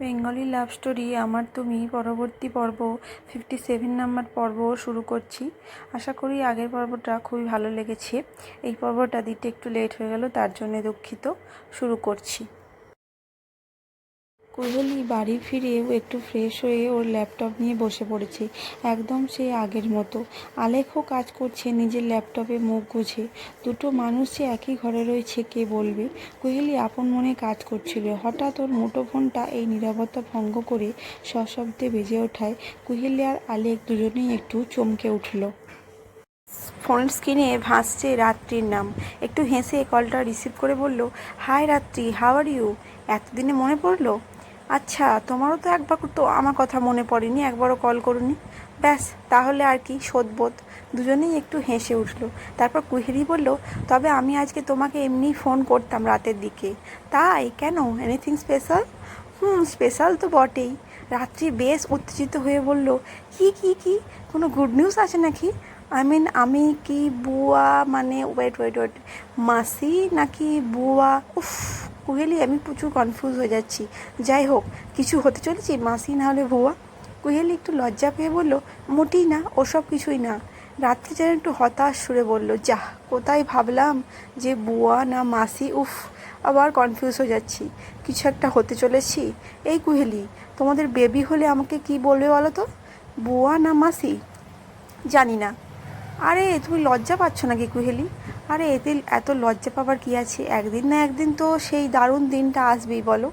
Bengali love story, আমার তুমি, পরবর্তী পর্ব ফিফটি সেভেন নাম্বার পর্ব শুরু করছি। আশা করি আগের পর্বটা খুবই ভালো লেগেছে। এই পর্বটা দিতে একটু লেট হয়ে গেল, তার জন্য দুঃখিত। শুরু করছি। কোহলি বাড়ি ফিরেও একটু ফ্রেশ হয়ে ওর ল্যাপটপ নিয়ে বসে পড়েছে। একদম সে আগের মতো। আলেখও কাজ করছে নিজের ল্যাপটপে মুখ গুছে দুটো মানুষ যে একই ঘরে রয়েছে, কে বলবে? কোহলি আপন মনে কাজ করছিল। হঠাৎ ওর মুঠোফোনটা এই নিরাপত্তা ভঙ্গ করে সশব্দে বেজে ওঠায়। কোহলি আর আলেক দুজনেই একটু চমকে উঠল। ফোনের স্ক্রিনে ভাসছে রাত্রির নাম। একটু হেসে কলটা রিসিভ করে বলল, হাই রাত্রি হাওয়ার ইউ এতদিনে মনে পড়ল আচ্ছা তোমারও তো একবার তো আমার কথা মনে পড়েনি, একবারও কল করুনি। ব্যাস, তাহলে আর কি শোধবোধ দুজনেই একটু হেসে উঠল। তারপর কুহেরি বলল, তবে আমি আজকে তোমাকে এমনি ফোন করতাম রাতের দিকে। তাই? কেন? এনিথিং স্পেশাল হুম স্পেশাল তো বটেই। রাত্রি বেশ উত্তেজিত হয়ে বলল, কি কি কি? কোনো গুড নিউজ আছে নাকি? আই মিন আমি কি বুয়া মানে ওয়েট ওয়েট ওয়েট মাসি নাকি বুয়া? উফ, কুহেলি, আমি প্রচুর কনফিউজ হয়ে যাচ্ছি। যাই হোক, কিছু হতে চলেছি, মাসি না হলে বুয়া? কুহেলি একটু লজ্জা পেয়ে বলল, মোটেই না, ওসব কিছুই না। রাত্রি যেন একটু হতাশ সুরে বলল, যাহ, কোথায় ভাবলাম যে বুয়া না মাসি? উফ, আবার কনফিউজ হয়ে যাচ্ছি। কিছু একটা হতে চলেছি? এই কুহেলি, তোমাদের বেবি হলে আমাকে কি বলবে বলো তো? বুয়া না মাসি? জানি না। আরে, তুমি লজ্জা পাচ্ছ নাকি কুহেলি? আরে, এতে এত লজ্জা পাবার কি আছে? একদিন না একদিন তো সেই দারুণ দিনটা আসবেই, বলো।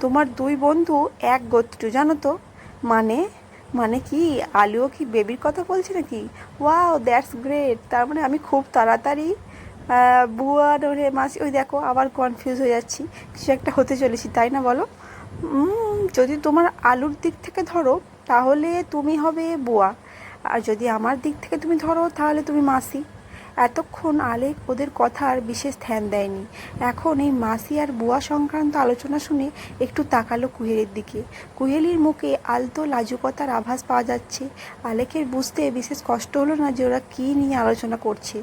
তোমার দুই বন্ধু এক গোত্র, জানো তো? মানে মানে কি? আলুও কি বেবির কথা বলছে নাকি? Wow, that's great. তার মানে আমি খুব তাড়াতাড়ি বুয়া ধরে মাসি ওই দেখো, আবার কনফিউজ হয়ে যাচ্ছি। কিছু একটা হতে চলেছি, তাই না বলো? যদি তোমার আলুর দিক থেকে ধরো, তাহলে তুমি হবে বুয়া। আর যদি আমার দিক থেকে তুমি ধরো, তাহলে তুমি মাসি। এতক্ষণ আলেক ওদের কথার বিশেষ ধ্যান দেয়নি। এখন এই মাসি আর বুয়া সংক্রান্ত আলোচনা শুনে একটু তাকালো কুহেলির দিকে। কুহেলির মুখে আলতো লাজুকতার আভাস পাওয়া যাচ্ছে। আলেকের বুঝতে বিশেষ কষ্ট হলো না যে ওরা কী নিয়ে আলোচনা করছে।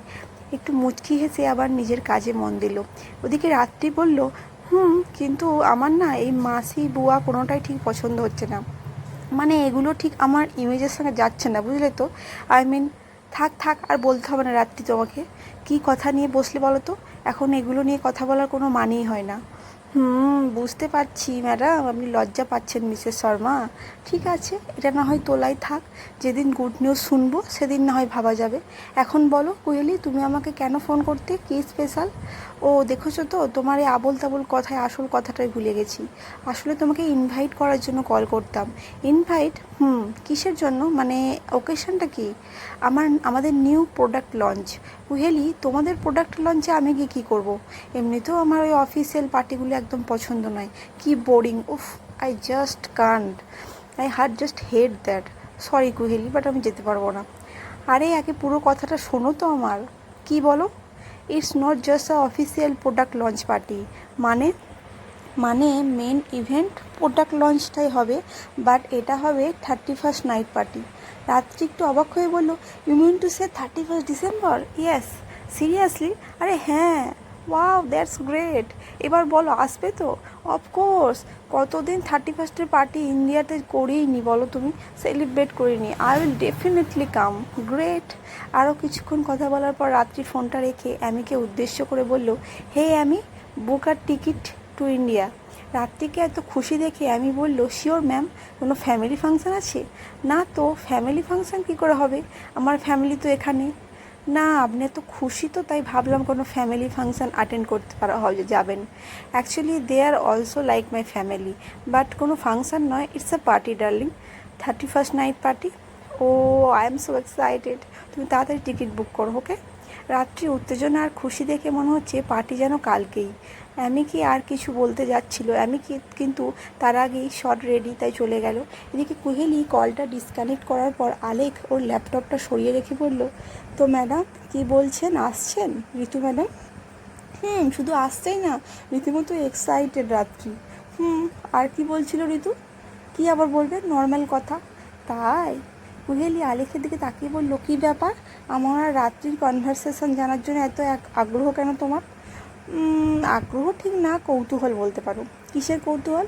একটু মুচকি হেসে আবার নিজের কাজে মন দিল। ওদিকে রাত্রি বলল, হুম, কিন্তু আমার না এই মাসি, বুয়া কোনোটাই ঠিক পছন্দ হচ্ছে না। মানে এগুলো ঠিক আমার ইমেজের সঙ্গে যাচ্ছে না, বুঝলে তো? আই মিন থাক থাক, আর বলতে হবে না রাত্রি তোমাকে। কি কথা নিয়ে বসলে বলো তো? এখন এগুলো নিয়ে কথা বলার কোনো মানেই হয় না। হুম, বুঝতে পারছি, ম্যাডাম। আপনি লজ্জা পাচ্ছেন, মিসেস শর্মা। ঠিক আছে, এটা না হয় তোলাই থাক। যেদিন গুড নিউজ শুনব, সেদিন না হয় ভাবা যাবে। এখন বলো কুয়েলি তুমি আমাকে কেন ফোন করতে? কি স্পেশাল ও, দেখেছ তো, তোমার এই আবল তাবল কথায়, আসল কথাটাই ভুলে গেছি। আসলে তোমাকে ইনভাইট করার জন্য কল করতাম। ইনভাইট হুম, কিসের জন্য? মানে ওকেশনটা কি? আমার, আমাদের নিউ প্রোডাক্ট লঞ্চ উহেলি তোমাদের প্রোডাক্ট লঞ্চে আমি গিয়ে কী করব? এমনিতেও আমার ওই অফিসিয়াল পার্টিগুলো একদম পছন্দ নয়। কি বোরিং উফ I just can't I heart just head that sorry Kuheli but আমি যেতে পারব না। আরে, আগে পুরো কথাটা শোনো তো আমার। কি বলো? It's not just a official product launch party মানে মানে মেন ইভেন্ট প্রোডাক্ট লঞ্চটাই হবে বাট এটা হবে থার্টি ফার্স্ট নাইট পার্টি রাত্রি একটু অবাক হয়ে বলল you mean to say thirty first December yes seriously আরে হ্যাঁ ওয়াও দ্যাটস গ্রেট এবার বলো, আসবে তো? অফকোর্স কতদিন থার্টি ফার্স্টের পার্টি ইন্ডিয়াতে করিনি বলো তুমি? সেলিব্রেট করিনি I will definitely come great আরও কিছুক্ষণ কথা বলার পর রাত্রি ফোনটা রেখে অ্যামিকে উদ্দেশ্য করে বলল hey Amy book our ticket to India. রাত্রিকে এত খুশি দেখে আমি বলল শিওর ম্যাম কোনো ফ্যামিলি ফাংশন আছে? না তো ফ্যামিলি ফাংশন কী করে হবে? আমার ফ্যামিলি তো এখানে। না, আপনি এত খুশি তো, তাই ভাবলাম কোনো ফ্যামিলি ফাংশন অ্যাটেন্ড করতে পারা হবে যাবেন। Actually they are also like my family but কোনো ফাংশন নয় it's a party darling thirty first night party oh I am so excited তুমি তাড়াতাড়ি টিকিট বুক করো ওকে রাত্রি উত্তেজনা আর খুশি দেখে মনে হচ্ছে পার্টি যেন কালকেই। আমি কি আর কিছু বলতে যাচ্ছিল? আমি কি কিন্তু তার আগেই শর্ট রেডি তাই চলে গেল। এদিকে কুহেলি কলটা ডিসকানেক্ট করার পর আলেক ওর ল্যাপটপটা সরিয়ে রেখে বলল, তো ম্যাডাম কি বলছেন? আসছেন? ঋতু ম্যাডাম হুম, শুধু আসছেই না, রীতিমতো এক্সাইটেড রাত্রি। হুম, আর কি বলছিল ঋতু? কি আবার বলবে নর্মাল কথা। তাই? কুহেলি আলেখের দিকে তাকিয়ে বলল, কী ব্যাপার? আমার রাত্রির কনভারসেশন জানার জন্য এত এক আগ্রহ কেন তোমার? আগ্রহ ঠিক না, কৌতূহল বলতে পারো। কিসের কৌতূহল?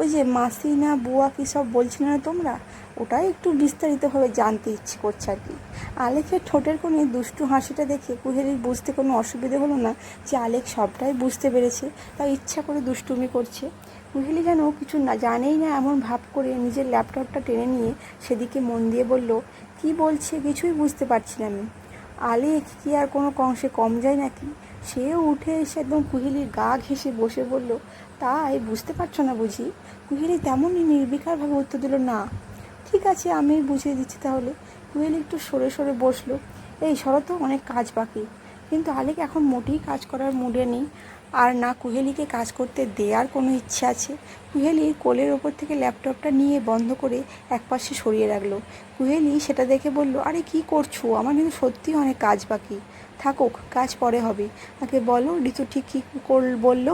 ওই যে মাসি না বুয়া কী সব বলছিলে না তোমরা? ওটাই একটু বিস্তারিতভাবে জানতে ইচ্ছে করছে আর কি। আলেকের ঠোঁটের কোণে দুষ্টু হাসিটা দেখে কুহেলির বুঝতে কোনো অসুবিধে হলো না যে আলেক সবটাই বুঝতে পেরেছে, তাই ইচ্ছা করে দুষ্টুমি করছে। কুহেলি যেন কিছু না জানেই না, এমন ভাব করে নিজের ল্যাপটপটা টেনে নিয়ে সেদিকে মন দিয়ে বলল, কি বলছে? কিছুই বুঝতে পারছি না আমি। আলেখ কি আর কোনো কংসে কম যায় নাকি? সেও উঠে এসে একদম কুহেলির গা ঘেঁষে বসে বলল, তাই বুঝতে পারছ না বুঝি? কুহেলি তেমনই নির্বিকারভাবে উত্তর দিল, না। ঠিক আছে, আমি বুঝিয়ে দিচ্ছি তাহলে। কুহেলি একটু সরে সরে বসল। এই শরৎ অনেক কাজ বাকি। কিন্তু আলেক এখন মোটেই কাজ করার মুডে নেই। আর না কুহেলিকে কাজ করতে দেওয়ার কোনো ইচ্ছে আছে? কুহেলি কোলের ওপর থেকে ল্যাপটপটা নিয়ে বন্ধ করে একপাশে সরিয়ে রাখল। কুহেলি সেটা দেখে বলল, আরে কি করছ? আমার কিন্তু সত্যিই অনেক কাজ বাকি। থাকুক, কাজ পরে হবে। আগে বলো ঋতু ঠিক কী কর, বলল,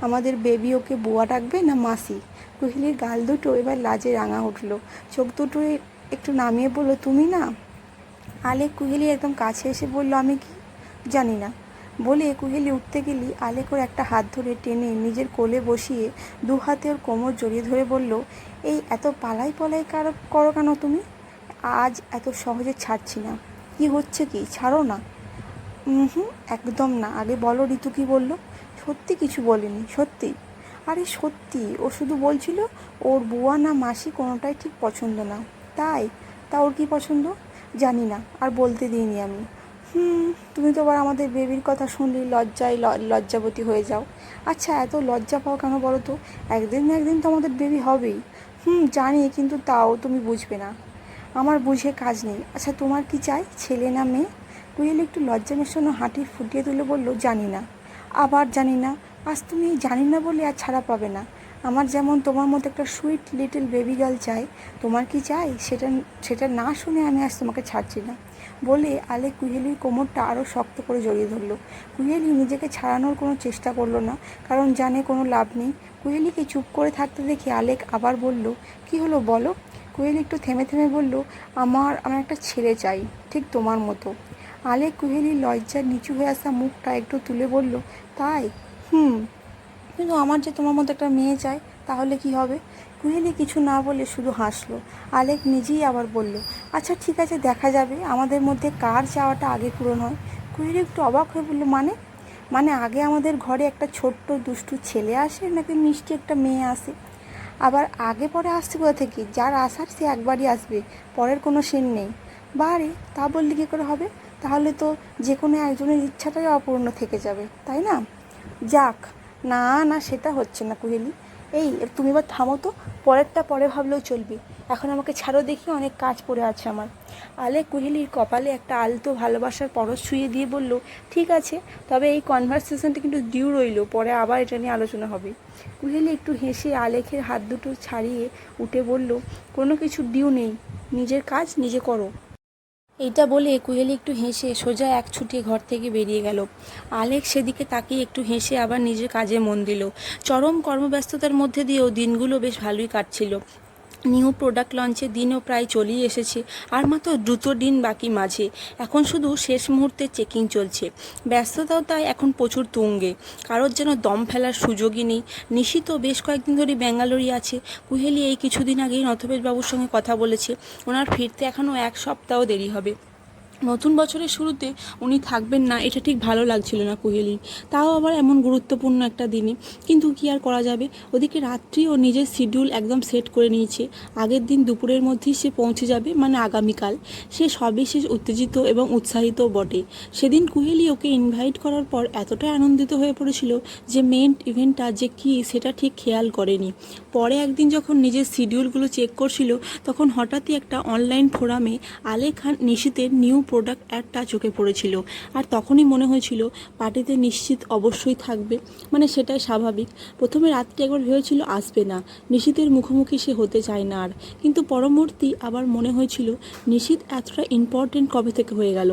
আমাদের বেবি ওকে বুয়া ডাকবে না মাসি? কুহেলির গাল দুটো এবার লাজে রাঙা উঠল। চোখ দুটো একটু নামিয়ে বলল, তুমি না? আলেক কুহেলি একদম কাছে এসে বলল, আমি কি? জানি না। বলে কুহেলি উঠতে গেলি আলেক ওর একটা হাত ধরে টেনে নিজের কোলে বসিয়ে দু হাতে ওর কোমর জড়িয়ে ধরে বলল, এই এত পালাই পলাই কার, করো কেন তুমি? আজ এত সহজে ছাড়ছি না। কি হচ্ছে কি? ছাড়ো না। হুম একদম না। আগে বলো, ঋতু কি বলল? সত্যি কিছু বলেনি, সত্যি। আরে সত্যি, ও শুধু বলছিল ওর বুয়া না মাসি কোনোটাই ঠিক পছন্দ না। তাই? তা ওর কি পছন্দ? জানি না, আর বলতে দিইনি আমি। হুম, তুমি তো আবার আমাদের বেবির কথা শুনলি, লজ্জায় লজ্জাবতী হয়ে যাও। আচ্ছা এত লজ্জা পাও কেন বলো তো? একদিন না একদিন তো আমাদের বেবি হবেই। হুম, জানি, কিন্তু তাও তুমি বুঝবে না। আমার বুঝে কাজ নেই। আচ্ছা তোমার কি চাই? ছেলে না মেয়ে? কুয়েল একটু লজ্জা মেশানো হাঁটি ফুটিয়ে তুলে বলল, জানি না। আবার জানি না। আজ তুমি জানি না বলে আর ছাড়া পাবে না। আমার যেমন তোমার মতো একটা সুইট লিটল বেবি গার্ল চাই, তোমার কি চাই? সেটা সেটা না শুনে আমি আজ তোমাকে ছাড়ছি না। বলে আলে কুহেলির কোমরটা আরও শক্ত করে জড়িয়ে ধরলো। কুহেলি নিজেকে ছাড়ানোর কোনো চেষ্টা করল না, কারণ জানে কোনো লাভ নেই। কুহেলিকে চুপ করে থাকতে দেখে আলেক আবার বলল, কি হলো বলো? কুহেলি একটু থেমে থেমে বলল, আমার আমার একটা ছেলে চাই, ঠিক তোমার মতো। আলেক কুহেলি লজ্জার নিচু হয়ে আসা মুখটা একটু তুলে বলল, তাই? হুম। কিন্তু আমার যে তোমার মতো একটা মেয়ে চাই, তাহলে কি হবে? কুহেলি কিছু না বলে শুধু হাসলো। আলেক নিজেই আবার বলল আচ্ছা ঠিক আছে, দেখা যাবে। আমাদের মধ্যে কার চাওয়াটা আগে পূরণ হয়? কুহেলি একটু অবাক হয়ে বলল মানে? মানে আগে আমাদের ঘরে একটা ছোট্ট দুষ্টু ছেলে আসে, নাকি মিষ্টি একটা মেয়ে আসে? আবার আগে পরে আসছে কোথা থেকে? যার আসার সে একবারই আসবে, পরের কোনো সিন নেই। বারে, তা বললে কী করে হবে? তাহলে তো যে কোনো একজনের ইচ্ছাটাই অপূর্ণ থেকে যাবে, তাই না? যাক, না না, সেটা হচ্ছে না কুহেলি। এই তুমি এবার থামো তো, পরেরটা পরে ভাবলেও চলবে। এখন আমাকে ছাড়ো দেখি অনেক কাজ পড়ে আছে আমার। আলে কুহেলির কপালে একটা আলতো ভালোবাসার পরশ ছুঁয়ে দিয়ে বলল, ঠিক আছে, তবে এই কনভারসেশনটা কিন্তু ডিউ রইল, পরে আবার এটা নিয়ে আলোচনা হবে। কুহেলি একটু হেসে আলেখের হাত দুটো ছাড়িয়ে উঠে বলল, কোনো কিছু ডিউ নেই, নিজের কাজ নিজে করো। এইটা বলে কুহেলি একটু হেসে সোজা এক ছুটি ঘর থেকে বেরিয়ে গেল। আলেক সেদিকে তাকিয়ে একটু হেসে আবার নিজের কাজে মন দিল। চরম কর্মব্যস্ততার মধ্যে দিয়েও দিনগুলো বেশ ভালোই কাটছিল। নিউ প্রোডাক্ট লঞ্চের দিনও প্রায় চলেই এসেছে, আর মাত্র দ্রুত দিন বাকি মাঝে। এখন শুধু শেষ মুহূর্তে চেকিং চলছে। ব্যস্ততাও তাই এখন প্রচুর তুঙ্গে। কারোর যেন দম ফেলার সুযোগই নেই। নিশিত বেশ কয়েকদিন ধরে ব্যাঙ্গালোরই আছে। কুহেলি এই কিছুদিন আগেই নথবেশ বাবুর সঙ্গে কথা বলেছে। ওনার ফিরতে এখনও এক সপ্তাহ দেরি হবে। নতুন বছরের শুরুতে উনি থাকবেন না, এটা ঠিক ভালো লাগছিল না কুহেলির। তাও আবার এমন গুরুত্বপূর্ণ একটা দিনে। কিন্তু কি আর করা যাবে? ওদিকে রাত্রি ও নিজের শিডিউল একদম সেট করে নিয়েছে। আগের দিন দুপুরের মধ্যেই সে পৌঁছে যাবে মানে আগামীকাল। সে সবিশেষ উত্তেজিত এবং উৎসাহিত বটে। সেদিন কুহেলি ওকে ইনভাইট করার পর এতটাই আনন্দিত হয়ে পড়েছিল যে মেন ইভেন্টটা যে কী, সেটা ঠিক খেয়াল করেনি। পরে একদিন যখন নিজের শিডিউলগুলো চেক করছিল, তখন হঠাৎই একটা অনলাইন ফোরামে আলে খান নিশিতের নিউ প্রোডাক্ট অ্যাডটা চোখে পড়েছিল। আর তখনই মনে হয়েছিল, পার্টিতে নিশ্চিত অবশ্যই থাকবে। মানে সেটাই স্বাভাবিক। প্রথমে রাত্রি একবার ভেবেছিল, আসবে না। নিশিতের মুখোমুখি সে হতে চায় না আর। কিন্তু পরবর্তী আবার মনে হয়েছিল নিশিত এতটা ইম্পর্টেন্ট কবে থেকে হয়ে গেল?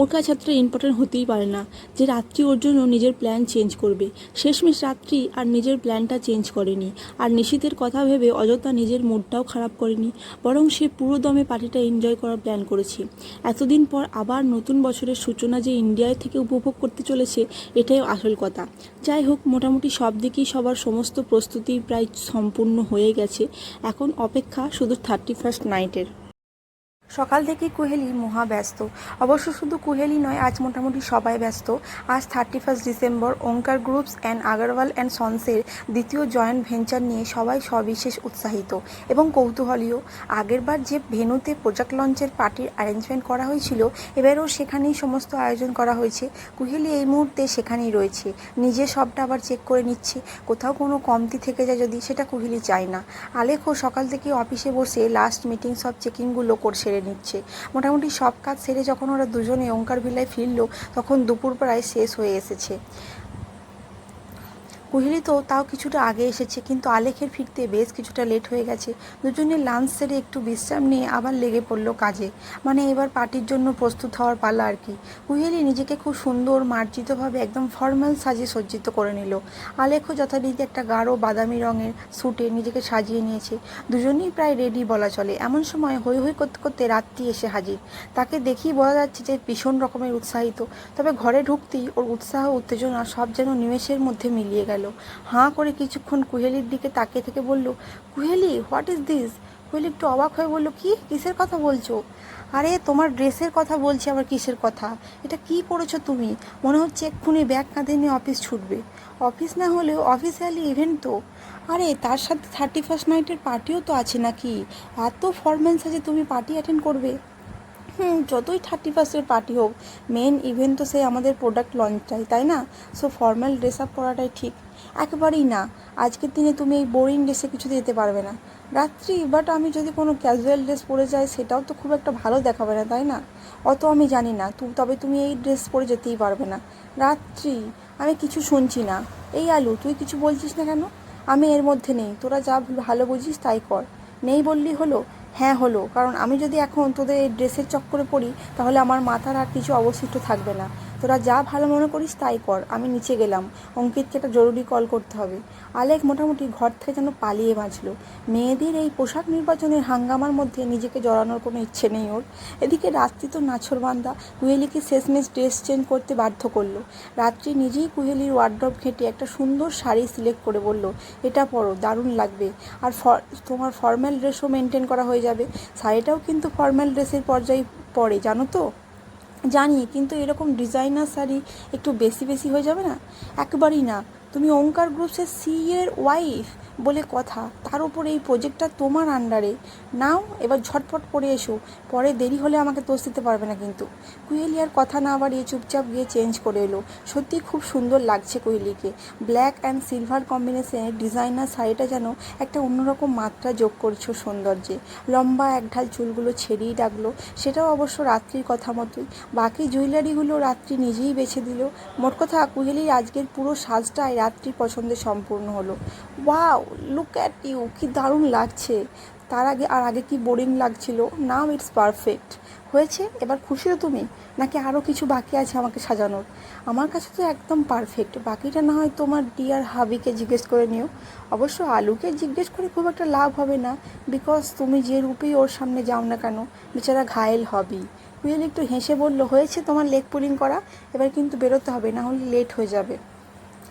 ওর কাছে এতটা ইম্পর্টেন্ট হতেই পারে না যে রাত্রি ওর জন্য নিজের প্ল্যান চেঞ্জ করবে। শেষমেশ রাত্রি আর নিজের প্ল্যানটা চেঞ্জ করেনি। আর নিশীতের কথা ভেবে অযথা নিজের মুডটাও খারাপ করেনি, বরং সে পুরো দমে পার্টিটা এনজয় করার প্ল্যান করেছে। এতদিন পর আবার নতুন বছরের সূচনা যে ইন্ডিয়ায় থেকে উপভোগ করতে চলেছে, এটাই আসল কথা। যাই হোক, মোটামুটি সব দিকেই সবার সমস্ত প্রস্তুতি প্রায় সম্পূর্ণ হয়ে গেছে। এখন অপেক্ষা শুধু থার্টি ফার্স্ট নাইটের সকাল থেকে কুহেলি মহা ব্যস্ত। অবশ্য শুধু কুহেলি নয়, আজ মোটামুটি সবাই ব্যস্ত। আজ thirty first December Omkar groups and Agarwal and সন্সের দ্বিতীয় জয়েন্ট ভেঞ্চার নিয়ে সবাই সবিশেষ উৎসাহিত এবং কৌতূহলীয় আগেরবার যে ভেনুতে প্রোজেক্ট লঞ্চের পার্টির অ্যারেঞ্জমেন্ট করা হয়েছিল, এবারও সেখানেই সমস্ত আয়োজন করা হয়েছে। কুহেলি এই মুহূর্তে সেখানেই রয়েছে। নিজে সবটা আবার চেক করে নিচ্ছে। কোথাও কোনো কমতি থেকে যায় যদি সেটা কুহেলি চায় না। আলেখও সকাল থেকে অফিসে বসে লাস্ট মিটিং সব চেকিংগুলো করে সেরে নিচ্ছে। মোটামুটি সব কাজ সেরে যখন ওরা দুজনে ওঙ্কার ভিলায় ফিরলো, তখন দুপুর প্রায় শেষ হয়ে এসেছে। কুহেলি তো তাও কিছুটা আগে এসেছে, কিন্তু আলেখের ফিরতে বেশ কিছুটা লেট হয়ে গেছে। দুজনে লাঞ্চ সেরে একটু বিশ্রাম নিয়ে আবার লেগে পড়ল কাজে। মানে এবার পার্টির জন্য প্রস্তুত হওয়ার পালা আর কি। কুহেলি নিজেকে খুব সুন্দর, মার্জিতভাবে একদম ফর্মাল সাজে সজ্জিত করে নিল। আলেখও যথারীতি একটা গাঢ় বাদামি রঙের স্যুটে নিজেকে সাজিয়ে নিয়েছে। দুজনেই প্রায় রেডি বলা চলে। এমন সময় হই হই করতে করতে রাত্রি এসে হাজির। তাকে দেখেই বোঝা যাচ্ছে যে ভীষণ রকমের উৎসাহিত। তবে ঘরে ঢুকতেই ওর উৎসাহ, উত্তেজনা সব যেন নিমেষের মধ্যে মিলিয়ে গেল। হাঁ করে কিছুক্ষণ কুহেলির দিকে তাকিয়ে থেকে বলল, Kuheli what is this Kuheli একটু অবাক হয়ে বলল, কি? কিসের কথা বলছো? আরে, তোমার ড্রেসের কথা বলছি, আবার কিসের কথা? এটা কি পড়েছো তুমি? মনে হচ্ছে এক্ষুনি ব্যাগ কাঁধে নিয়ে অফিস ছুটবে। অফিস না হলেও অফিসিয়ালি ইভেন্ট তো। আরে, তার সাথে থার্টি ফার্স্ট নাইটের পার্টিও তো আছে নাকি? এত ফরম্যান্স আছে, তুমি পার্টি অ্যাটেন্ড করবে? হুম, যতই থার্টি ফার্স্টের পার্টি হোক মেন ইভেন্ট তো সেই আমাদের প্রোডাক্ট লঞ্চটাই তাই না? সো ফর্মাল ড্রেস আপ করাটাই ঠিক। একেবারেই না। আজকের দিনে তুমি এই বোরিং ড্রেসে কিছুতে যেতে পারবে না। রাত্রি বাট আমি যদি কোনো ক্যাজুয়াল ড্রেস পরে যাই, সেটাও তো খুব একটা ভালো দেখাবে না, তাই না? অত আমি জানি না। তু, তবে তুমি এই ড্রেস পরে যেতেই পারবে না। রাত্রি, আমি কিছু শুনছি না। এই আলু, তুই কিছু বলছিস না কেন? আমি এর মধ্যে নেই। তোরা যা ভালো বুঝিস তাই কর। নেই বললি হলো? হ্যাঁ হলো। কারণ আমি যদি এখন তোদের এই ড্রেসের চক্করে পড়ি, তাহলে আমার মাথার আর কিছু অবশিষ্ট থাকবে না। তোরা যা ভালো মনে করিস তাই কর, আমি নিচে গেলাম। অঙ্কিতকে একটা জরুরি কল করতে হবে। আলেক মোটামুটি ঘর থেকে যেন পালিয়ে বাঁচলো। মেয়েদের এই পোশাক নির্বাচনের হাঙ্গামার মধ্যে নিজেকে জড়ানোর কোনো ইচ্ছে নেই ওর। এদিকে রাত্রি তো নাছরবান্দা কুহেলিকে শেষমেশ ড্রেস চেঞ্জ করতে বাধ্য করল। রাত্রি নিজেই কুহেলির ওয়ার্ড্রপ ঘেঁটে একটা সুন্দর শাড়ি সিলেক্ট করে বলল, এটা পরো, দারুণ লাগবে। আর তোমার ফর্মাল ড্রেসও মেনটেন করা হয়ে যাবে। শাড়িটাও কিন্তু ফর্মাল ড্রেসের পর্যায়ে পড়ে জানো তো? জানি কিন্তু এরকম ডিজাইনার শাড়ি একটু বেশি বেশি হয়ে যাবে না? একবারই না। তুমি ওঙ্কার গ্রুপসের সি এর ওয়াইফ বলে কথা। তার উপর এই প্রজেক্টটা তোমার আন্ডারে নাও, এবার ঝটপট করে এসো। পরে দেরি হলে আমাকে দোষ দিতে পারবে না কিন্তু। কুহেলি আর কথা না বাড়িয়ে চুপচাপ গিয়ে চেঞ্জ করে এলো। সত্যি খুব সুন্দর লাগছে কুহেলিকে। ব্ল্যাক অ্যান্ড সিলভার কম্বিনেশনের ডিজাইনার শাড়িটা যেন একটা অন্যরকম মাত্রা যোগ করছ সৌন্দর্যে। লম্বা একঢাল চুলগুলো ছেড়েই ডাকলো। সেটাও অবশ্য রাত্রির কথা মতোই। বাকি জুয়েলারিগুলো রাত্রি নিজেই বেছে দিল। মোট কথা কুহেলির আজকের পুরো সাজটাই রাত্রির পছন্দে সম্পূর্ণ হলো। ওয়াও লুক অ্যাট ইউ কি দারুণ লাগছে। তার আগে, আর আগে কি বোরিং লাগছিল? নাও ইটস পারফেক্ট হয়েছে? এবার খুশি তো তুমি? নাকি আরও কিছু বাকি আছে আমাকে সাজানোর? আমার কাছে তো একদম পারফেক্ট বাকিটা না হয় তোমার ডিয়ার হাবিকে জিজ্ঞেস করে নিও। অবশ্য আলুকে জিজ্ঞেস করে খুব একটা লাভ হবে না বিকজ তুমি যে রূপেই ওর সামনে যাও না কেন, বেচারা ঘায়েল হবেই উইল একটু হেসে বলল, হয়েছে তোমার লেগ পুলিং করা? এবার কিন্তু বেরোতে হবে, না হলে লেট হয়ে যাবে।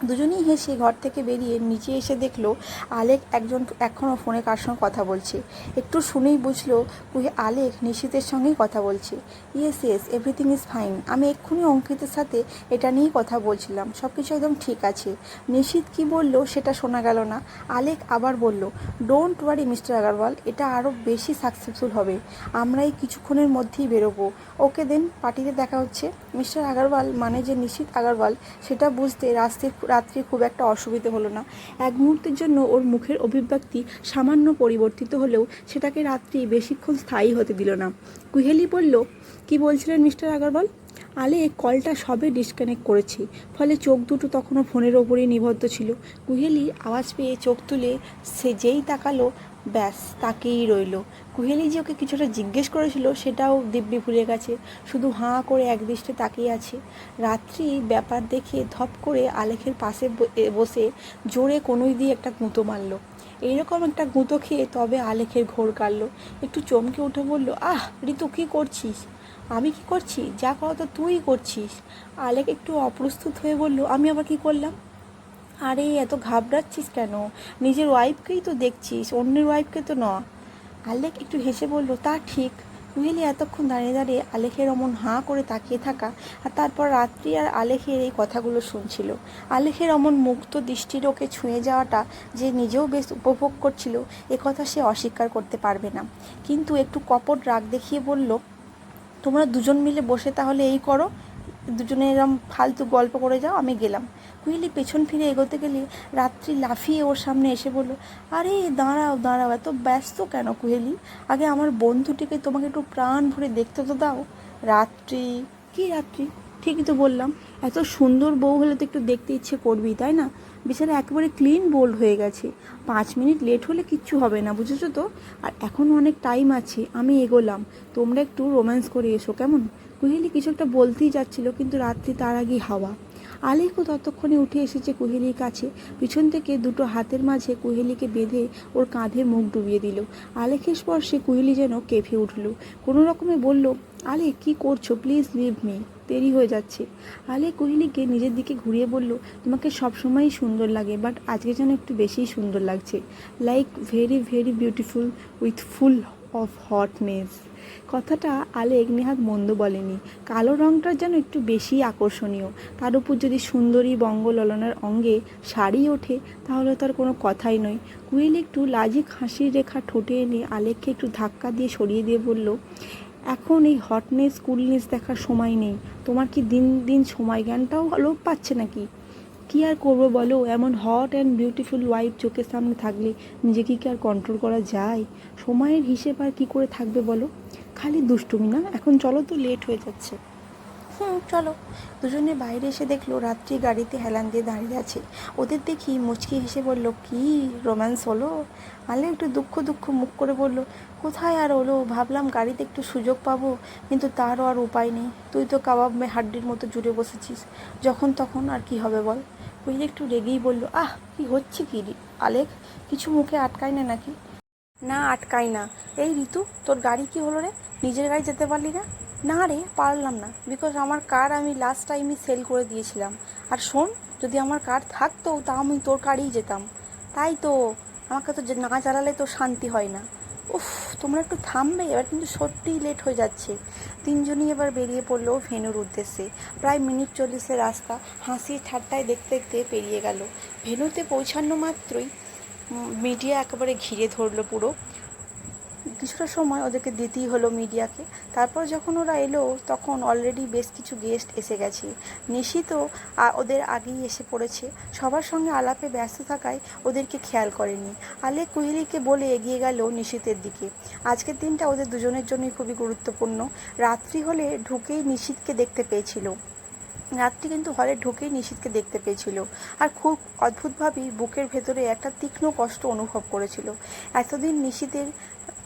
দুজনেই হেসে ঘর থেকে বেরিয়ে নিচে এসে দেখল আলেক একজন এখনও ফোনে কার সঙ্গে কথা বলছে। একটু শুনেই বুঝলো কুহে আলেক নিশিতের সঙ্গেই কথা বলছে। Yes yes, everything is fine. আমি এক্ষুনি অঙ্কিতের সাথে এটা নিয়েই কথা বলছিলাম। সব কিছু একদম ঠিক আছে। নিশিত কি বলল সেটা শোনা গেল না। আলেক আবার বলল ডোন্ট ওয়ারি মিস্টার আগারওয়াল, এটা আরও বেশি সাকসেসফুল হবে। আমরা এই কিছুক্ষণের মধ্যেই বেরোবো। ওকে দেন, পার্টিতে দেখা হচ্ছে। মিস্টার আগারওয়াল মানে যে নিশিত আগারওয়াল, সেটা বুঝতে রাস্তায় রাত্রি খুব একটা অসুবিধে হলো না। এক মুহূর্তের জন্য ওর মুখের অভিব্যক্তি সামান্য পরিবর্তিত হলেও সেটাকে রাত্রি বেশিক্ষণ স্থায়ী হতে দিল না। কুহেলি বলল, কি বলছিলেন মিস্টার আগারওয়াল? আলে কলটা সবে ডিসকানেক্ট করেছি। ফলে চোখ দুটো তখনও ফোনের ওপরেই নিবদ্ধ ছিল। কুহেলি আওয়াজ পেয়ে চোখ তুলে সে যেই তাকালো ব্যাস, তাকেই রইল। কুহেলি যে ওকে কিছুটা জিজ্ঞেস করেছিল, সেটাও দিব্যি ভুলে গেছে। শুধু হাঁ করে একদৃষ্টে তাকিয়ে আছে। রাত্রি ব্যাপার দেখে ধপ করে আলেখের পাশে বসে জোরে কনুই দিয়ে একটা গুঁতো মারলো। এইরকম একটা গুঁতো খেয়ে তবে আলেখের ঘোর কাটলো। একটু চমকে উঠে বলল, আহ, ঋতু, কী করছিস? আমি কি করছি? যা করো তো তুই করছিস। আলেক একটু অপ্রস্তুত হয়ে বলল, আমি আবার কি করলাম? আরে, এত ঘাবড়াচ্ছিস কেন? নিজের ওয়াইফকেই তো দেখছিস, অন্যের ওয়াইফকে তো না আলেক একটু হেসে বলল, তা ঠিক। কুহেলি এতক্ষণ দাঁড়িয়ে দাঁড়িয়ে আলেখের অমন হাঁ করে তাকিয়ে থাকা আর তারপর রাত্রি আর আলেখের এই কথাগুলো শুনছিল। আলেখের অমন মুক্ত দৃষ্টির ওকে ছুঁয়ে যাওয়াটা যে নিজেও বেশ উপভোগ করছিল, এ কথা সে অস্বীকার করতে পারবে না। কিন্তু একটু কপট রাগ দেখিয়ে বলল, তোমরা দুজন মিলে বসে তাহলে এই করো। দুজনে এরম ফালতু গল্প করে যাও, আমি গেলাম। কুইলি পেছন ফিরে এগোতে গেলে রাত্রি লাফিয়ে ওর সামনে এসে বলল, আরে, দাঁড়াও দাঁড়াও, এত ব্যস্ত কেন কুহেলি আগে আমার বন্ধুটিকে তোমাকে একটু প্রাণ ভরে দেখতে তো দাও। রাত্রি? কি রাত্রি? ঠিকই তো বললাম, এত সুন্দর বউ হলে তো একটু দেখতে ইচ্ছে করবি তাই না? বেচারা একেবারে ক্লিন বোল্ড হয়ে গেছে। পাঁচ মিনিট লেট হলে কিচ্ছু হবে না, বুঝেছ তো? আর এখনও অনেক টাইম আছে, আমি এগোলাম। তোমরা একটু রোম্যান্স করে এসো, কেমন? কুহেলি কিছু একটা বলতেই যাচ্ছিল, কিন্তু রাত্রি তার আগেই হাওয়া। আলেকও ততক্ষণে উঠে এসেছে কুহেলির কাছে। পিছন থেকে দুটো হাতের মাঝে কুহেলিকে বেঁধে ওর কাঁধে মুখ ডুবিয়ে দিল। আলেখের স্পর্শে কুহেলি যেন কেঁপে উঠল। কোনো রকমে বলল, আলে, কি করছ? প্লিজ লিভ মি দেরি হয়ে যাচ্ছে। আলে কোহলিকে নিজের দিকে ঘুরিয়ে বলল, তোমাকে সবসময়ই সুন্দর লাগে বাট আজকে যেন একটু বেশিই সুন্দর লাগছে। Like very very beautiful with full of hotness কথাটা আলেক নেহাত মন্দ বলেনি। কালো রঙটা যেন একটু বেশি আকর্ষণীয়। তার উপর যদি সুন্দরী বঙ্গললনার অঙ্গে শাড়ি ওঠে, তাহলে তার কোনো কথাই নয়। কুইল একটু লাজিক হাসির রেখা ঠোঁটে এনে আলেককে একটু ধাক্কা দিয়ে সরিয়ে দিয়ে বলল, এখন এই হটনেস কুলনেস দেখার সময় নেই। তোমার কি দিন দিন সময় জ্ঞানটাও লোপ পাচ্ছে নাকি? কি আর করব বলো? এমন হট অ্যান্ড বিউটিফুল ওয়াইফ চোখের সামনে থাকলে নিজেকে কি আর কন্ট্রোল করা যায়? সময়ের হিসেব আর কী করে থাকবে বলো? খালি দুষ্টুমি না? এখন চলো তো লেট হয়ে যাচ্ছে। হুম, চলো। দুজনে বাইরে এসে দেখল রাত্রি গাড়িতে হেলান দিয়ে দাঁড়িয়ে আছে। ওদের দেখি মুচকি হেসে বলল, কি রোম্যান্স হলো? আলে একটু দুঃখ দুঃখ মুখ করে বলল, কোথায় আর হলো? ভাবলাম গাড়িতে একটু সুযোগ পাবো, কিন্তু তারও আর উপায় নেই। তুই তো কাবাব মে হাড্ডির মতো জুড়ে বসেছিস। যখন তখন আর কি হবে বল? কুইল একটু রেগেই বলল, আহ, কি হচ্ছে কি? আলেক, কিছু মুখে আটকায় না নাকি? না আটকাই না। এই ঋতু, তোর গাড়ি কি হলো রে? নিজের গাড়ি যেতে পারলি না? না রে, পারলাম না। বিকজ আমার কার আমি লাস্ট টাইমই সেল করে দিয়েছিলাম। আর শোন, যদি আমার কার থাকতো, তা আমি তোর কারেই যেতাম। তাই তো, আমাকে তো না চালালে তো শান্তি হয় না। উফ, তোমরা একটু থামবে, এবার কিন্তু সত্যিই লেট হয়ে যাচ্ছে। তিনজনই এবার বেরিয়ে পড়ল ভেনুর উদ্দেশ্যে। প্রায় মিনিট চল্লিশের রাস্তা হাসি ঠাট্টায় দেখতে দেখতে পেরিয়ে গেল। ভেনুতে পৌঁছানো মাত্রই মিডিয়া একেবারে ঘিরে ধরলো পুরো। কিছুটা সময় ওদেরকে দিতেই হলো মিডিয়াকে। তারপর যখন ওরা এলো, তখন অলরেডি বেশ কিছু গেস্ট এসে গেছে। নিশিতও আ- ওদের আগেই এসে পড়েছে। সবার সঙ্গে আলাপে ব্যস্ত থাকায় ওদেরকে খেয়াল করেনি। আলে কুহেলিকে বলে এগিয়ে গেল নিশিতের দিকে। আজকের দিনটা ওদের দুজনের জন্যই খুবই গুরুত্বপূর্ণ। রাত্রি হলে ঢুকেই নিশিতকে দেখতে পেয়েছিল। রাত্রি কিন্তু হলে ঢুকেই নিশিতকে দেখতে পেয়েছিল। আর খুব অদ্ভুতভাবেই বুকের ভেতরে একটা তীক্ষ্ণ কষ্ট অনুভব করেছিল। এতদিন নিশিতের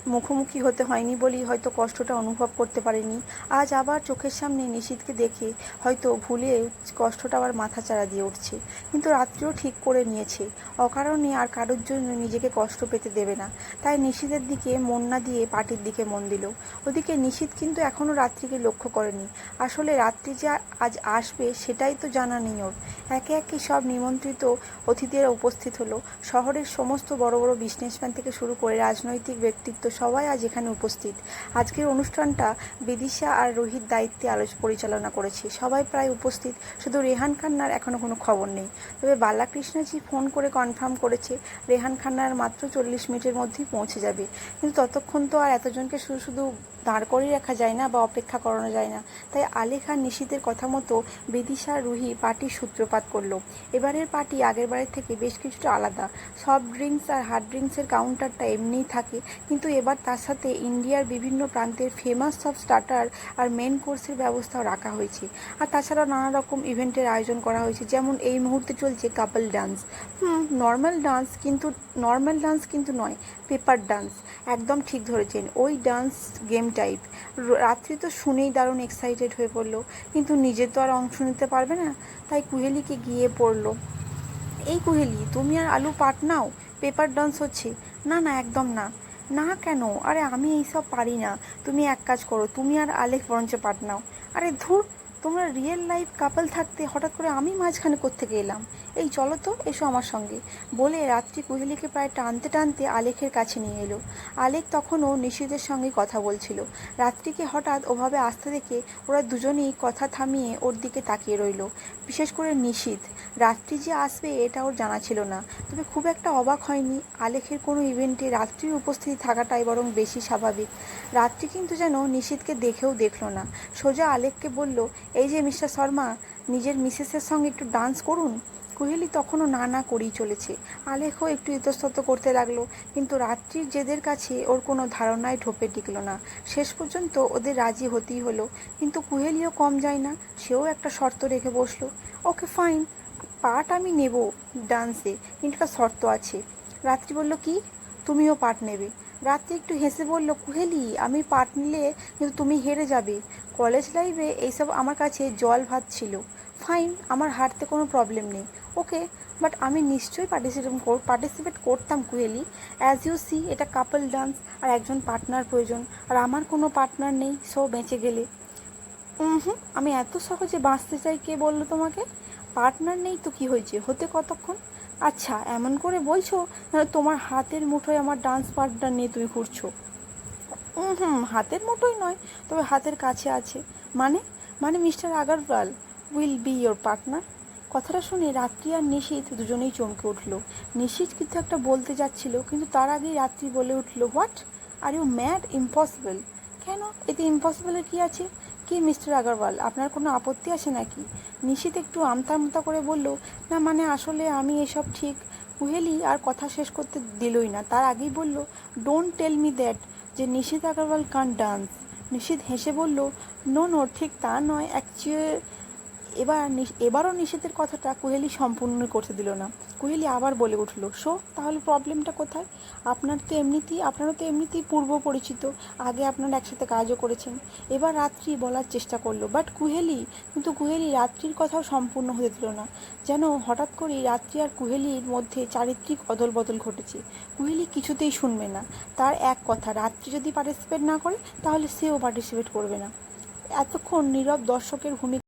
মুখোমুখি হতে হয়নি বলেই হয়তো কষ্টটা অনুভব করতে পারেনি। আজ আবার চোখের সামনে নিশিতকে দেখে হয়তো ভুলে কষ্টটা আবার মাথা চাড়া দিয়ে উঠছে। কিন্তু রাত্রিও ঠিক করে নিয়েছে। অকারণে আর কারোর জন্য নিজেকে কষ্ট পেতে দেবে না। তাই নিশিতের দিকে মন না দিয়ে পাটির দিকে মন দিল। ওদিকে নিশিত কিন্তু এখনও রাত্রিকে লক্ষ্য করেনি। আসলে রাত্রি যে আজ আসবে সেটাই তো জানা নেই ওর। একে একে সব নিমন্ত্রিত অতিথিরা উপস্থিত হলো। শহরের সমস্ত বড় বড় বিজনেসম্যান থেকে শুরু করে রাজনৈতিক ব্যক্তিত্ব সবাই আজ এখানে উপস্থিত। আজকের অনুষ্ঠানটা বিদিশা আর রোহিত দায়িত্বে আলোচ, পরিচালনা করেছে। সবাই প্রায় উপস্থিত, শুধু রেহান খান্নার এখনও কোনো খবর নেই। তবে বালাকৃষ্ণজি ফোন করে কনফার্ম করেছে, রেহান খান্নার মাত্র চল্লিশ মিনিটের মধ্যেই পৌঁছে যাবে। কিন্তু ততক্ষণ তো আর এতজনকে শুধু শুধু দাঁড় করিয়ে রাখা যায় না বা অপেক্ষা করানো যায় না। তাই আলী খান নিশিতের কথা মতো বিদিশা রুহি পার্টির সূত্রপাত করল। এবারের পার্টি আগের বারের থেকে বেশ কিছুটা আলাদা। সফট ড্রিঙ্কস আর হার্ড ড্রিঙ্কসের কাউন্টারটা এমনিই থাকে, কিন্তু এবার তার সাথে ইন্ডিয়ার বিভিন্ন প্রান্তের ফেমাস সব স্টার্টার আর মেন কোর্সের ব্যবস্থাও রাখা হয়েছে। আর তাছাড়া নানা রকম ইভেন্টের আয়োজন করা হয়েছে, যেমন এই মুহূর্তে চলছে couple dance hmm normal dance কিন্তু নর্মাল ডান্স কিন্তু নয় পেপার ডান্স একদম ঠিক ধরেছেন, ওই ডান্স গেম টাইপ রাত্রি তো শুনেই দারুণ এক্সাইটেড হয়ে পড়ল, কিন্তু নিজে তো আর অংশ নিতে পারবে না, তাই কুহেলিকে গিয়ে পড়ল। এই কুহেলি, তুমি আর আলু পাট নাও পেপার ডান্স হচ্ছে। না না, একদম না। না কেন? আরে আমি এইসব পারি না। তুমি এক কাজ করো, তুমি আর আলেখ বরঞ্চ পাঠ নাও আরে ধুর তোমরা রিয়েল লাইফ কাপল থাকতে হঠাৎ করে আমি মাঝখানে কোত্থেকে এলাম? এই চলো তো, এসো আমার সঙ্গে। বলে রাত্রি কুহেলিকে প্রায় টানতে টানতে আলেখের কাছে নিয়ে এলো। আলেক তখনও নিশিতের সঙ্গে কথা বলছিল। রাত্রিকে হঠাৎ ওভাবে আসতে দেখে ওরা দুজনেই কথা থামিয়ে ওর দিকে তাকিয়ে রইল, বিশেষ করে নিশীথ রাত্রি যে আসবে এটা ওর জানা ছিল না। তবে খুব একটা অবাক হয়নি আলেখের কোনো ইভেন্টে রাত্রির উপস্থিতি থাকাটাই বরং বেশি স্বাভাবিক। রাত্রি কিন্তু যেন নিশীথকে দেখেও দেখল না। সোজা আলেককে বলল এই যে মিস্টার শর্মা, নিজের মিসেসের সঙ্গে একটু ডান্স করুন। কুহেলি তখনও না না করেই চলেছে। আলেখও একটু ইতস্তত করতে লাগল, কিন্তু রাত্রির জেদের কাছে ওর কোনো ধারণায় ঢোপে টিকলো না। শেষ পর্যন্ত ওদের রাজি হতেই হলো, কিন্তু কুহেলিও কম যায় না, সেও একটা শর্ত রেখে বসল। ওকে ফাইন পার্ট আমি নেব ডান্সে কিন্তু একটা শর্ত আছে। রাত্রি বলল, কি? তুমিও পার্ট নেবে। রাত্রি একটু হেসে বলল, কুহেলি, আমি পার্ট নিলে কিন্তু তুমি হেরে যাবে। কলেজ লাইফে এইসব আমার কাছে জল ভাত ছিল। ফাইন, আমার হারতে কোনো প্রবলেম নেই। ওকে, বাট আমি নিশ্চয়ই পার্টিসিপেট পার্টিসিপেট করতাম কুহেলি। অ্যাজ ইউ সি এটা কাপল ডান্স আর একজন পার্টনার প্রয়োজন। আর আমার কোনো পার্টনার নেই সো বেঁচে গেলে। হুম আমি এত সহজে বাঁচতে চাই কে বলল তোমাকে? পার্টনার নেই তো কি হয়েছে? হতে কতক্ষণ? আচ্ছা এমন করে বলছো তোমার হাতের মুঠোয় আমার ডান্স পার্টনার নিয়ে তুমি ঘুরছো। হুম, হাতের মুঠোই নয়, তবে হাতের কাছে আছে। মানে? মানে mister Agarwal will be your partner কথাটা শুনে রাত্রি আর নিশীথ দুজনেই চমকে উঠল। নিশীথ কিন্তু একটা বলতে যাচ্ছিল, কিন্তু তার আগেই রাত্রি বলে উঠল what are you mad impossible কেন? এতে ইম্পসিবলের কী আছে? কি, মিস্টার আগারওয়াল? আপনার কোনো আপত্তি আছে নাকি? নিশীথ একটু আমতা আমতা করে বলল, না মানে আসলে আমি এসব ঠিক কুহেলি আর কথা শেষ করতে দিলই না। তার আগেই বলল ডোন্ট টেল মি দ্যাট যে নিশীথ আগারওয়াল কান ডান্স নিশীথ হেসে বলল নো নো ঠিক তা নয়। অ্যাকচুয়ালি এবার এবারও নিষেধের কথাটা কুহেলি সম্পূর্ণ করতে দিল না। কুহেলি আবার বলে উঠল, শো, তাহলে প্রবলেমটা কোথায়? আপনার তো এমনিতেই, আপনারও তো এমনিতেই পূর্ব পরিচিত। আগে আপনারা একসাথে কাজও করেছেন। এবার রাত্রি বলার চেষ্টা করল। বাট কুহেলি, কিন্তু কুহেলি রাত্রির কথাও সম্পূর্ণ হতে দিল না। যেন হঠাৎ করেই রাত্রি আর কুহেলির মধ্যে চারিত্রিক অদল বদল ঘটেছে। কুহেলি কিছুতেই শুনবে না। তার এক কথা, রাত্রি যদি পার্টিসিপেট না করে, তাহলে সেও পার্টিসিপেট করবে না। এতক্ষণ নীরব দর্শকের ভূমিকা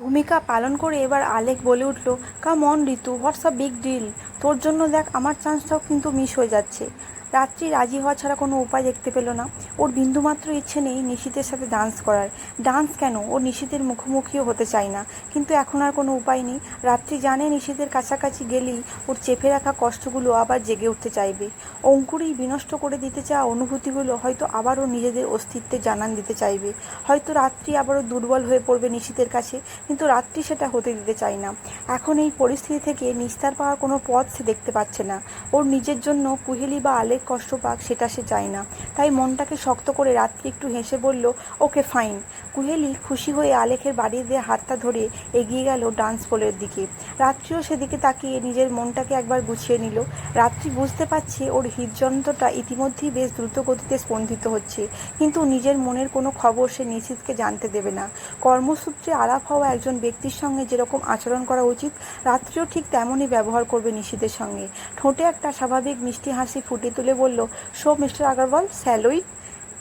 ভূমিকা পালন করে এবার আলেক বলে উঠল, come on Ritu, what's a big deal? তোর জন্য দেখ, আমার চান্সটাও কিন্তু মিস হয়ে যাচ্ছে। রাত্রি রাজি হওয়া ছাড়া কোনো উপায় দেখতে পেল না। ওর বিন্দুমাত্র ইচ্ছে নেই নিশীতের সাথে ডান্স করার। ডান্স কেন? ও নিশীতের মুখোমুখিও হতে চায় না। কিন্তু এখন আর কোনো উপায় নেই। রাত্রি জানে নিশীতের কাছাকাছি গেলেই ওর চেপে রাখা কষ্টগুলো আবার জেগে উঠতে চাইবে। অঙ্কুরেই বিনষ্ট করে দিতে চাওয়া অনুভূতিগুলো হয়তো আবারও নিজেদের অস্তিত্বে জানান দিতে চাইবে। হয়তো রাত্রি আবারও দুর্বল হয়ে পড়বে নিশীতের কাছে, কিন্তু রাত্রি সেটা হতে দিতে চায় না। এখন এই পরিস্থিতি থেকে নিস্তার পাওয়ার কোনো পথ সে দেখতে পাচ্ছে না। ওর নিজের জন্য কুহেলি বা আলেক কষ্ট পাক, সেটা সে চায় না। তাই মনটাকে শক্ত করে রাত্রি একটু হেসে বলল, ওকে, ফাইন। কুহেলি খুশি হয়ে আলেখের বাড়ি দিয়ে হাতটা ধরে এগিয়ে গেল ডান্স পোলের দিকে। রাত্রিও সেদিকে তাকিয়ে নিজের মনটাকে একবার গুছিয়ে নিল। রাত্রি বুঝতে পারছে ওর হৃদযন্ত্রটা ইতিমধ্যেই বেশ দ্রুত গতিতে স্পন্দিত হচ্ছে, কিন্তু নিজের মনের কোনো খবর সে নিশ্চিতকে জানতে দেবে না। কর্মসূত্রে আলাপ হওয়া একজন ব্যক্তির সঙ্গে যেরকম আচরণ করা উচিত, রাত্রিও ঠিক তেমনই ব্যবহার করবে নিশীতের সঙ্গে। ঠোঁটে একটা স্বাভাবিক মিষ্টি হাসি ফুটে তুলে বলল সো মিস্টার আগরওয়াল স্যালোই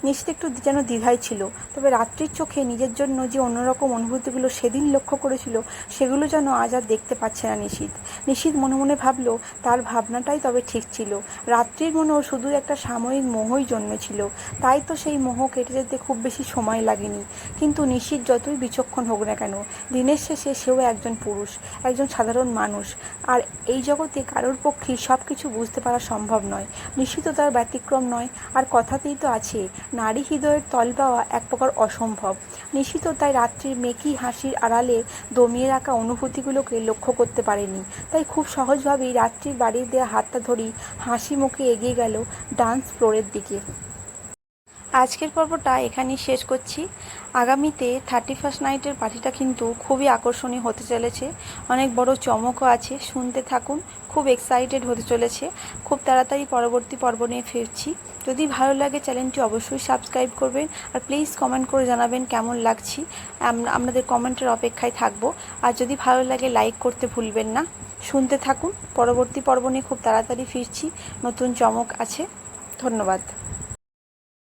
নিশ্চিত একটু যেন দ্বিধায় ছিল। তবে রাত্রির চোখে নিজের জন্য যে অন্যরকম অনুভূতিগুলো সেদিন লক্ষ্য করেছিল, সেগুলো যেন আজ আর দেখতে পাচ্ছে না নিশীত। নিশীত মনে মনে ভাবলো, তার ভাবনাটাই তবে ঠিক ছিল। রাত্রির মনেও শুধু একটা সাময়িক মোহই জন্মেছিল। তাই তো সেই মোহ কেটে যেতে খুব বেশি সময় লাগেনি। কিন্তু নিশীত যতই বিচক্ষণ হোক না কেন, দিনের শেষে সেও একজন পুরুষ, একজন সাধারণ মানুষ। আর এই জগতে কারোর পক্ষেই সব কিছু বুঝতে পারা সম্ভব নয়। নিশ্চিত তার ব্যতিক্রম নয়, আর কথাতেই তো আছে নারী হৃদয়ের তল পাওয়া এক প্রকার অসম্ভব। নিশ্চিত তাই রাত্রির মেকি হাসির আড়ালে দমিয়ে রাখা অনুভূতিগুলোকে লক্ষ্য করতে পারেনি। তাই খুব সহজভাবেই রাত্রির বাড়ির দেওয়া হাতটা ধরি হাসি মুখে এগিয়ে গেল ডান্স ফ্লোরের দিকে। আজকের পর্বটা এখানেই শেষ করছি। আগামীতে থার্টি ফার্স্ট নাইটের পার্টিটা কিন্তু খুবই আকর্ষণীয় হতে চলেছে। অনেক বড় চমকও আছে, শুনতে থাকুন, খুব এক্সাইটেড হতে চলেছে। খুব তাড়াতাড়ি পরবর্তী পর্ব নিয়ে ফিরছি। যদি ভালো লাগে চ্যানেলটি অবশ্যই সাবস্ক্রাইব করবেন আর প্লিজ কমেন্ট করে জানাবেন কেমন লাগছি। আপনাদের কমেন্টের অপেক্ষায় থাকব। আর যদি ভালো লাগে লাইক করতে ভুলবেন না। শুনতে থাকুন, পরবর্তী পর্ব নিয়ে খুব তাড়াতাড়ি ফিরছি। নতুন চমক আছে। ধন্যবাদ।